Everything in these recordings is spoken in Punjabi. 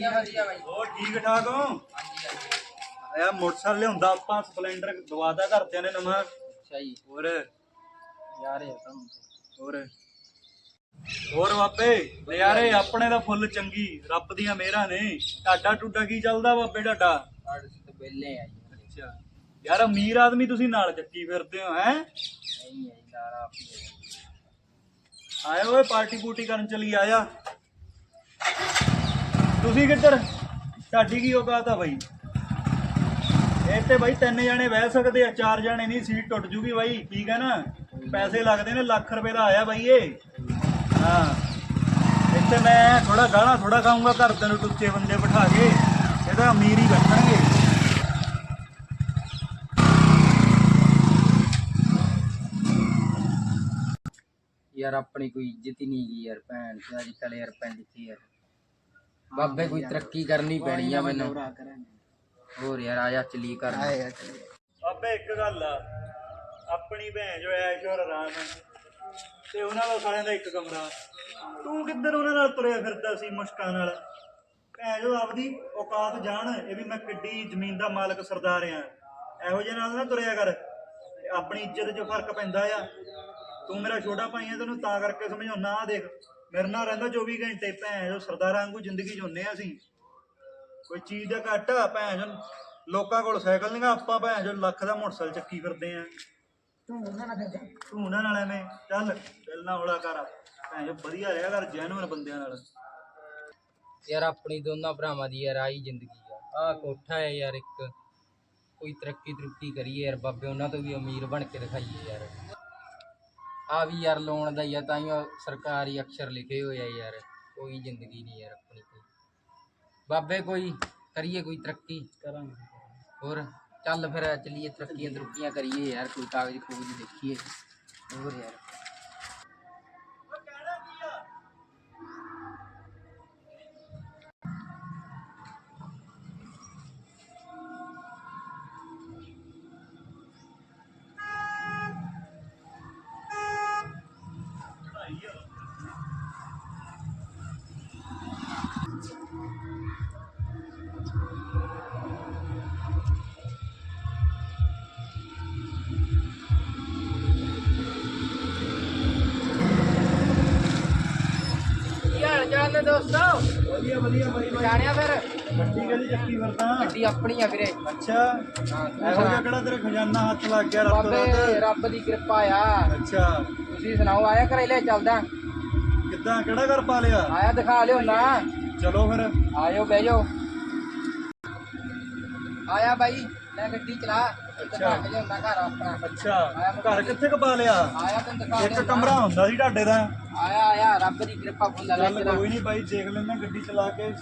ਵਧੀਆ ਵਧੀਆ ਬਾਈ। ਹੋਰ ਠੀਕ ਠਾਕ ਹੋ? ਹਾਂਜੀ ਹਾਂਜੀ ਆਇਆ ਮੋਟਰਸਾਈਕਲ ਲਿਆਉਂਦਾ ਆਪਾਂ ਸਪਲੈਂਡਰ ਦਵਾਦਾ ਘਰਦਿਆਂ ਨੇ ਨਵਾਂ। ਅੱਛਾ ਜੀ। ਹੋਰ? ਯਾਰ ਇਹ ਤੁਹਾਨੂੰ ਹੋਰ? ਹੋਰ ਬਾਬੇ ਨਜ਼ਾਰੇ ਆਪਣੇ ਦਾ ਫੁੱਲ ਚੰਗੀ ਰੱਬ ਦੀਆਂ ਮਿਹਰਾਂ ਨੇ। ਟਾਡਾ ਟੁੱਡਾ ਕੀ ਚੱਲਦਾ ਬਾਬੇ ਟਾਡਾ ਸਾਡੇ ਤੋਂ ਪਹਿਲੇ ਆ ਜੀ। ਅੱਛਾ। ਯਾਰ ਅਮੀਰ ਆਦਮੀ ਤੁਸੀਂ ਨਾਲ ਚੱਕੀ ਫਿਰਦੇ ਹੋ ਹੈ? ਨਹੀਂ ਲਾਰਾ ਆਪੀ ਹੈ ਆਏ ਓਏ ਪਾਰਟੀ ਪੂਟੀ ਕਰਨ ਚਲੀ ਆਇਆ। ਤੁਸੀਂ ਕਿੱਧਰ? ਸਾਡੀ ਕੀ ਔਕਾਤ ਆ ਬਾਈ? ਇਹ ਤੇ ਬਾਈ ਤਿੰਨ ਜਣੇ ਬਹਿ ਸਕਦੇ ਆ, ਚਾਰ ਜਣੇ ਨਹੀਂ, ਸੀਟ ਟੁੱਟ ਜੂਗੀ ਬਾਈ, ਠੀਕ ਹੈ ਨਾ? ਪੈਸੇ ਲੱਗਦੇ ਨੇ, ਲੱਖ ਰੁਪਏ ਦਾ ਆਇਆ ਬਾਈ ਇਹ। ਹਾਂ। ਇੱਥੇ ਮੈਂ ਥੋੜਾ ਗਾਣਾ ਥੋੜਾ ਖਾਊਂਗਾ, ਘਰ ਨੂੰ ਟੁੱਚੇ ਬੰਦੇ ਬਿਠਾ ਕੇ ਇਹ ਤਾਂ ਅਮੀਰ ਹੀ ਬੈਠਣਗੇ। ਯਾਰ ਆਪਣੀ ਕੋਈ ਇੱਜ਼ਤ ਹੀ ਨਹੀਂ ਗਈ ਯਾਰ ਭੈਣ ਤੇ ਅੱਜ ਕੱਲ ਯਾਰ ਪਿੰਡ 'ਚ ਯਾਰ। ਬਾਬੇ ਕੋਈ ਤਰੱਕੀ ਕਰਨੀ ਪੈਣੀ ਆ ਮੈਨੂੰ। ਹੋਰ ਯਾਰ ਆਇਆ ਚਲੀ ਕਰ ਅਬੇ ਇੱਕ ਗੱਲ ਆ। ਆਪਣੀ ਭੈਣ ਜੋ ਐਸ਼ ਔਰ ਆਰਾਮ ਤੇ ਉਹਨਾਂ ਦਾ ਸਾਰਿਆਂ ਦਾ ਇੱਕ ਕਮਰਾ। ਤੂੰ ਕਿੱਧਰ ਉਹਨਾਂ ਨਾਲ ਤੁਰਿਆ ਫਿਰਦਾ ਸੀ ਮੁਸ਼ਕਾਂ ਨਾਲ? ਭੈਣ ਜੋ ਆਪਦੀ ਔਕਾਤ ਜਾਣ ਇਹ ਵੀ ਮੈਂ ਕਿੱਡੀ ਜ਼ਮੀਨ ਦਾ ਮਾਲਕ ਸਰਦਾਰ ਆ। ਇਹੋ ਜਿਹੇ ਨਾਲ ਨਾ ਤੁਰਿਆ ਕਰ ਆਪਣੀ ਇੱਜ਼ਤ 'ਚ ਫ਼ਰਕ ਪੈਂਦਾ ਆ। ਤੂੰ ਮੇਰਾ ਛੋਟਾ ਭਾਈ ਆ ਤੈਨੂੰ ਤਾਂ ਕਰਕੇ ਸਮਝਾਉਣਾ ਆ ਦੇਖ। ਮੇਰੇ ਨਾਲ ਰਹਿੰਦਾ 24 ਘੰਟੇ ਭੈਣ ਜੋ ਸਰਦਾਰਾਂ ਵਾਂਗੂ ਜ਼ਿੰਦਗੀ ਜਿਉਂਦੇ ਆ ਅਸੀਂ। ਕੋਈ ਚੀਜ਼ ਦਾ ਘੱਟ ਆ ਭੈਣ ਚੋ ਲੋਕਾਂ ਕੋਲ ਸਾਈਕਲ ਨਹੀਂ ਆਪਾਂ ਭੈਣ ਚੋ ਲੱਖ ਦਾ ਮੋਟਰਸਾਈਕਲ ਚੱਕੀ ਫਿਰਦੇ ਆ। ਤੂੰ ਉਹਨਾਂ ਨਾਲ ਐਵੇਂ ਚੱਲ ਦਿਲ ਨਾ ਹੌਲਾ ਕਰ ਭੈਣ ਚੋ ਵਧੀਆ ਰਿਹਾ ਕਰ ਜੈਨੂਨ ਬੰਦਿਆਂ ਨਾਲ। ਯਾਰ ਆਪਣੀ ਦੋਨਾਂ ਭਰਾਵਾਂ ਦੀ ਯਾਰ ਆਹੀ ਜ਼ਿੰਦਗੀ ਆ। ਆਹ ਕੋਠਾ ਹੈ ਯਾਰ ਇੱਕ ਕੋਈ ਤਰੱਕੀ ਤਰੁੱਕੀ ਕਰੀਏ ਯਾਰ ਬਾਬੇ ਉਹਨਾਂ ਤੋਂ ਵੀ ਅਮੀਰ ਬਣ ਕੇ ਦਿਖਾਈਏ ਯਾਰ। ਆ ਵੀ ਯਾਰ ਲੋਨ ਦਾ ਹੀ ਆ ਤਾਂ ਹੀ ਉਹ ਸਰਕਾਰੀ ਅਕਸ਼ਰ ਲਿਖੇ ਹੋਏ ਆ ਯਾਰ। ਕੋਈ ਜ਼ਿੰਦਗੀ ਨਹੀਂ ਯਾਰ ਆਪਣੀ ਕੋਈ। ਬਾਬੇ ਕੋਈ ਕਰੀਏ ਕੋਈ ਤਰੱਕੀ? ਕਰਾਂਗੇ ਹੋਰ ਚੱਲ ਫਿਰ ਚੱਲੀਏ ਤਰੱਕੀਆਂ ਤਰੁੱਕੀਆਂ ਕਰੀਏ ਯਾਰ ਕੋਈ ਕਾਗਜ਼ ਕੂਗਜ਼ ਦੇਖੀਏ। ਹੋਰ ਯਾਰ। ਹਾਲ ਦੋਸਤੋ? ਵਧੀਆ ਵਧੀਆ ਬਾਈ ਜਾਣਿਆ ਫਿਰ? ਗੱਡੀ ਕਦੀ ਚੱਕੀ ਫਿਰਦਾ ਗੱਡੀ ਆਪਣੀ ਆ ਵੀਰੇ। ਅੱਛਾ। ਇਹੋ ਜਿਹਾ ਕਿਹੜਾ ਤੇਰਾ ਖਜ਼ਾਨਾ ਹੱਥ ਲੱਗ ਗਿਆ ਰੱਬ ਬਾਬੇ ਦਾ ਰੱਬ ਦੀ ਕਿਰਪਾ ਆ। ਅੱਛਾ। ਤੁਸੀਂ ਸੁਣਾਓ ਆਇਆ ਘਰੇ ਲੈ ਚੱਲਦਾ? ਕਿੱਦਾਂ ਕਿਹੜਾ ਘਰ ਪਾ ਲਿਆ ਆਇਆ ਦਿਖਾ ਲਿਓ ਨਾ। ਚਲੋ ਫਿਰ। ਆਇਓ ਬਹਿ ਜਾਓ। ਆਇਆ ਬਾਈ ਲੈ ਗੱਡੀ ਚਲਾ। ਦਿਖਾ ਕੇ ਲਿਆਉਣਾ ਘਰ ਆਪਣਾ। ਅੱਛਾ। ਘਰ ਕਿੱਥੇ ਕ ਪਾ ਲਿਆ ਆਇਆ ਤੈਨੂੰ ਦਿਖਾ ਇੱਕ। ਕਮਰਾ ਹੁੰਦਾ ਸੀ ਢਾਡੇ ਦਾ। ਆਇਆ ਆਇਆ ਰੱਬ ਦੀ ਕਿਰਪਾ ਫੁੱਲ ਲੈ ਚੱਲ ਕੋਈ ਨਹੀਂ ਬਾਈ ਦੇਖ ਲੈਂਦੇ ਗੱਡੀ ਚਲਾ ਕੇ।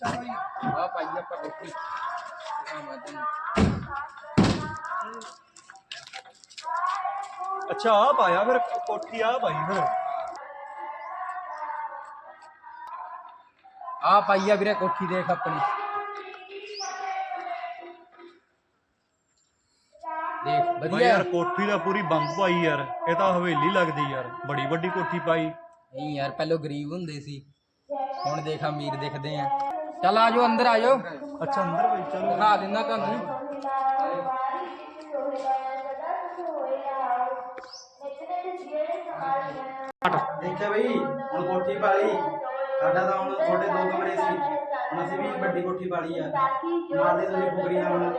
ਆ ਪਾਈ ਆਪਾਂ ਕੋਠੀ ਆ ਮੈਂ ਤੈਨੂੰ ਅੱਛਾ ਆ ਪਾਇਆ ਫਿਰ ਕੋਠੀ ਆ ਪਾਈ ਫਿਰ। ਆ ਪਾਈ ਆ ਵੀਰੇ ਕੋਠੀ ਦੇਖ ਆਪਣੀ। ਦੇਖ ਬਾਈ ਵਧੀਆ। ਯਾਰ ਕੋਠੀ ਦਾ ਪੂਰੀ ਬੰਬ ਪਾਈ ਯਾਰ। ਇਹ ਤਾਂ ਹਵੇਲੀ ਲੱਗਦੀ ਯਾਰ। ਬੜੀ ਵੱਡੀ ਕੋਠੀ ਪਾਈ। ਨਹੀਂ ਯਾਰ ਪਹਿਲਾਂ ਗਰੀਬ ਹੁੰਦੇ ਸੀ। ਹੁਣ ਦੇਖ ਅਮੀਰ ਦਿਖਦੇ ਆ। ਚੱਲ ਆਜੋ ਅੰਦਰ ਆਜੋ ਅੱਛਾ ਅੰਦਰ ਬਾਈ ਚਲੋ। ਦਿਖਾ ਦਿੰਦਾ ਤੁਹਾਨੂੰ। ਦੇਖਿਆ ਬਈ ਹੁਣ ਕੋਠੀ ਪਾਲੀ। ਸਾਡਾ ਤਾਂ ਹੁਣ ਛੋਟੇ ਦੋ ਕਮਰੇ ਸੀ। ਹੁਣ ਅਸੀਂ ਵੀ ਵੱਡੀ ਕੋਠੀ ਪਾਲੀ ਆ। ਮਾਰਦੇ ਤੁਸੀਂ ਫੁਕਰੀਆਂ ਹੁਣ।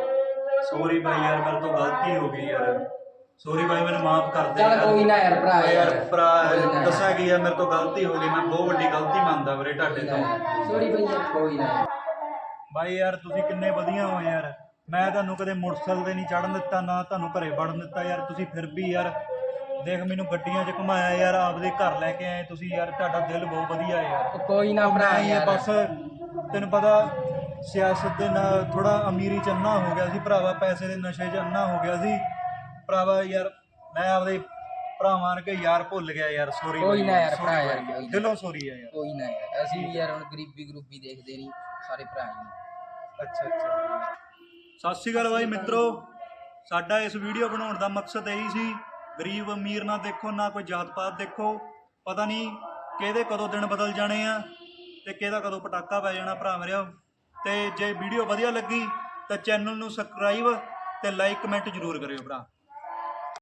ਸੌਰੀ ਬਾਈ ਯਾਰ ਮੇਰੇ ਤੋਂ ਗਲਤੀ ਹੋ ਗਈ ਯਾਰ। ਸੌਰੀ ਬਾਈ ਮੈਨੂੰ ਮਾਫ ਕਰ ਦੇ ਚੱਲ ਕੋਈ ਨਾ ਯਾਰ ਭਰਾ ਯਾਰ ਭਰਾ ਕੋਈ ਨਾ। ਦੱਸਿਆ ਕੀ ਆ ਮੇਰੇ ਤੋਂ ਗਲਤੀ ਹੋ ਗਈ। ਮੈਂ ਬਹੁਤ ਵੱਡੀ ਗਲਤੀ ਮੰਨਦਾ ਵੀਰੇ ਤੁਹਾਡੇ ਤੋਂ। ਸੌਰੀ ਭਈਆ ਕੋਈ ਨਾ ਬਾਈ ਯਾਰ ਤੁਸੀਂ ਕਿੰਨੇ ਵਧੀਆ ਹੋ ਯਾਰ। ਮੈਂ ਤੁਹਾਨੂੰ ਕਦੇ ਮੋਟਰਸਾਈਕਲ ਤੇ ਨਹੀਂ ਚੜਨ ਦਿੱਤਾ ਨਾ ਤੁਹਾਨੂੰ ਘਰੇ ਵੜਨ ਦਿੱਤਾ ਯਾਰ। ਤੁਸੀਂ ਫਿਰ ਵੀ ਯਾਰ ਦੇਖ ਮੈਨੂੰ ਗੱਡੀਆਂ 'ਚ ਘੁਮਾਇਆ ਯਾਰ ਆਪਦੇ ਘਰ ਲੈ ਕੇ ਆਏ। ਤੁਸੀਂ ਯਾਰ ਤੁਹਾਡਾ ਦਿਲ ਬਹੁਤ ਵਧੀਆ ਯਾਰ। ਉਹ ਕੋਈ ਨਾ ਭਰਾ ਮੈਂ ਯਾਰ। ਬਸ ਤੈਨੂੰ ਪਤਾ ਸਿਆਸਤ ਦੇ ਨਾਲ ਥੋੜਾ ਅਮੀਰੀ ਚ ਅੰਨਾ ਹੋ ਗਿਆ ਸੀ ਭਰਾਵਾ ਪੈਸੇ ਦੇ ਨਸ਼ੇ ਚ ਅੰਨਾ ਹੋ ਗਿਆ ਸੀ। ਭਰਾਵਾ ਯਾਰ ਮੈਂ ਆਪਦੇ ਭਰਾਵਾਂ ਕੇ ਯਾਰ ਭੁੱਲ ਗਿਆ ਯਾਰ ਸੌਰੀ ਕੋਈ ਨਾ ਯਾਰ ਭਰਾ ਯਾਰ, ਕੋਈ ਨਾ। ਦਿਲੋਂ ਸੌਰੀ ਆ ਯਾਰ। ਕੋਈ ਨਾ ਯਾਰ ਅਸੀਂ ਵੀ ਯਾਰ ਹੁਣ ਗਰੀਬੀ ਗਰੂਬੀ ਦੇਖਦੇ ਨਹੀਂ ਸਾਰੇ ਭਰਾ ਹੀ ਨੇ। ਅੱਛਾ ਅੱਛਾ। ਸਤਿ ਸ਼੍ਰੀ ਅਕਾਲ ਬਾਈ ਮਿੱਤਰੋ। ਸਾਡਾ ਇਸ ਵੀਡੀਓ ਬਣਾਉਣ ਦਾ ਮਕਸਦ ਇਹੀ ਸੀ ਗਰੀਬ ਅਮੀਰ ਨਾ ਦੇਖੋ ਨਾ ਕੋਈ ਜਾਤ ਪਾਤ ਦੇਖੋ। ਪਤਾ ਨਹੀਂ ਕਿਹਦੇ ਕਦੋਂ ਦਿਨ ਬਦਲ ਜਾਣੇ ਆ ਤੇ ਕਿਹਦਾ ਕਦੋਂ ਪਟਾਕਾ ਪੈ ਜਾਣਾ ਭਰਾ ਮੇਰਿਓ। ਤੇ ਜੇ ਵੀਡੀਓ ਵਧੀਆ ਲੱਗੀ ਤਾਂ ਚੈਨਲ ਨੂੰ ਸਬਸਕ੍ਰਾਈਬ ਤੇ ਲਾਈਕ ਕਮੈਂਟ ਜ਼ਰੂਰ ਕਰਿਓ ਭਰਾ।